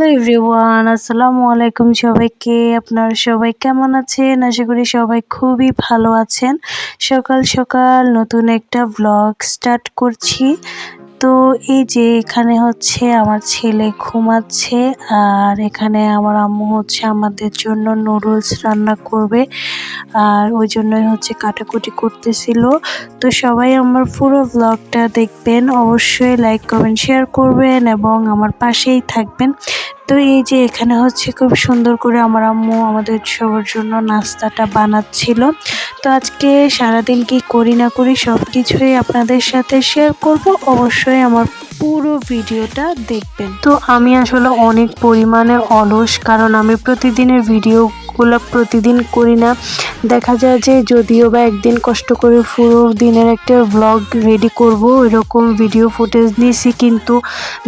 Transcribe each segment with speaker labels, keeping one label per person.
Speaker 1: Hello everyone, আসসালামু আলাইকুম সবাইকে। আপনার সবাই কেমন আছেন? আশা করি সবাই খুবই ভালো আছেন। সকাল সকাল নতুন একটা ব্লগ স্টার্ট করছি। তো এই যে এখানে হচ্ছে আমার ছেলে ঘুমাচ্ছে আর এখানে আমার আম্মু হচ্ছে আমাদের জন্য নুডলস রান্না করবে আর ওই জন্যই হচ্ছে কাটাকুটি করতেছিল। তো সবাই আমার পুরো ব্লগটা দেখবেন। অবশ্যই লাইক কমেন্ট শেয়ার করবেন এবং আমার পাশেই থাকবেন। তো এই যে এখানে হচ্ছে খুব সুন্দর করে আমার আম্মু আমাদের সবার জন্য নাস্তাটা বানাচ্ছিল। তো আজকে সারাদিন কি করি না করি সব কিছুই আপনাদের সাথে শেয়ার করব। অবশ্যই আমার পুরো ভিডিওটা দেখবেন। তো আমি আসলে অনেক পরিমাণে অলস কারণ আমি প্রতিদিনের ভিডিওগুলো প্রতিদিন করি না। দেখা যায় যে যদিও বা একদিন কষ্ট করে পুরো দিনের একটা ব্লগ রেডি করব এরকম ভিডিও ফুটেজ নিয়েছি কিন্তু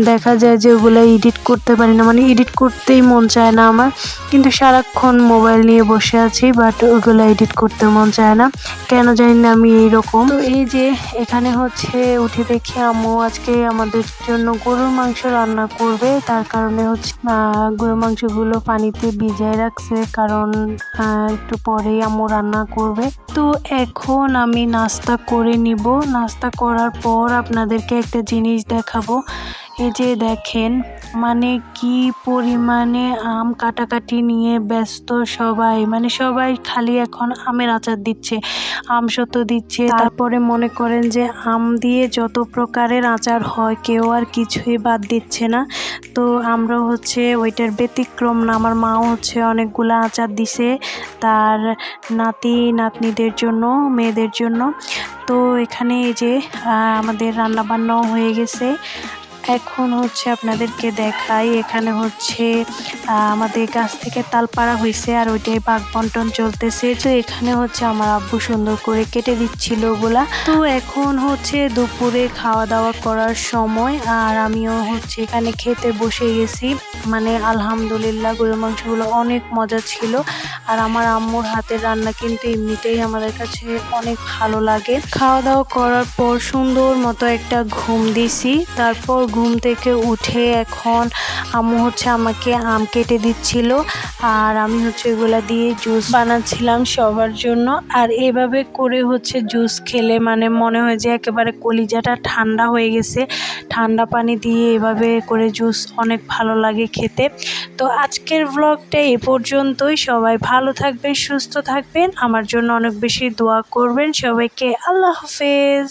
Speaker 1: দেখা যায় যে ওগুলো এডিট করতে পারি না। মানে এডিট করতেই মন চায় না আমার। কিন্তু সারাক্ষণ মোবাইল নিয়ে বসে আছি বাট ওগুলো এডিট করতে মন চায় না। কেন জানি না আমি এইরকম। তো এই যে এখানে হচ্ছে উঠে দেখি আম্মু আজকে আমাদের জন্য গরুর মাংস রান্না করবে। তার কারণে হচ্ছে গরুর মাংসগুলো পানিতে ভিজায় রাখছে। কারণ একটু পরেই আম্মু রান্না করবে। তো এখন আমি নাস্তা করে নিব। নাস্তা করার পর আপনাদেরকে একটা জিনিস দেখাবো। এই যে দেখেন মানে কি পরিমাণে আম কাটাকাটি নিয়ে ব্যস্ত সবাই। মানে সবাই খালি এখন আমের আচার দিচ্ছে, আম সত্য দিচ্ছে। তারপরে মনে করেন যে আম দিয়ে যত প্রকারের আচার হয়, কেউ আর কিছুই বাদ দিচ্ছে না। তো আমরা হচ্ছে ওইটার ব্যতিক্রম না, আমার মাও হচ্ছে অনেকগুলো আচার দিছে তার নাতি, নাতনিদের জন্য, মেয়েদের জন্য। তো এখানে এই যে আমাদের রান্নাবান্নাও হয়ে গেছে। এখন হচ্ছে আপনাদেরকে দেখাই, এখানে হচ্ছে আমাদের গাছ থেকে তাল পাড়া হয়েছে আর ওইটাই বাঘ বন্টন চলতেছে। তো এখানে হচ্ছে আমার আব্বু সুন্দর করে কেটে দিচ্ছিল ওগুলা। তো এখন হচ্ছে দুপুরে খাওয়া দাওয়া করার সময় আর আমিও হচ্ছে এখানে খেতে বসে গেছি। মানে আলহামদুলিল্লাহ গরুর মাংসগুলো অনেক মজা ছিল। আর আমার আম্মুর হাতের রান্না কিন্তু এমনিতেই আমাদের কাছে অনেক ভালো লাগে। খাওয়া দাওয়া করার পর সুন্দর মতো একটা ঘুম দিছি। তারপর ঘুম থেকে উঠে এখন আম্মু হচ্ছে আমাকে আম কেটে দিচ্ছিল, আর আমি হচ্ছে এগুলা দিয়ে জুস বানাচ্ছিলাম সবার জন্য। আর এভাবে করে হচ্ছে জুস খেলে মানে মনে হয় যে একেবারে কলিজাটা ঠান্ডা হয়ে গেছে। ঠান্ডা পানি দিয়ে এভাবে করে জুস অনেক ভালো লাগে খেতে। তো আজকের ব্লগটা এ পর্যন্তই। সবাই ভালো থাকবেন, সুস্থ থাকবেন। আমার জন্য অনেক বেশি দোয়া করবেন সবাইকে। আল্লাহ হাফেজ।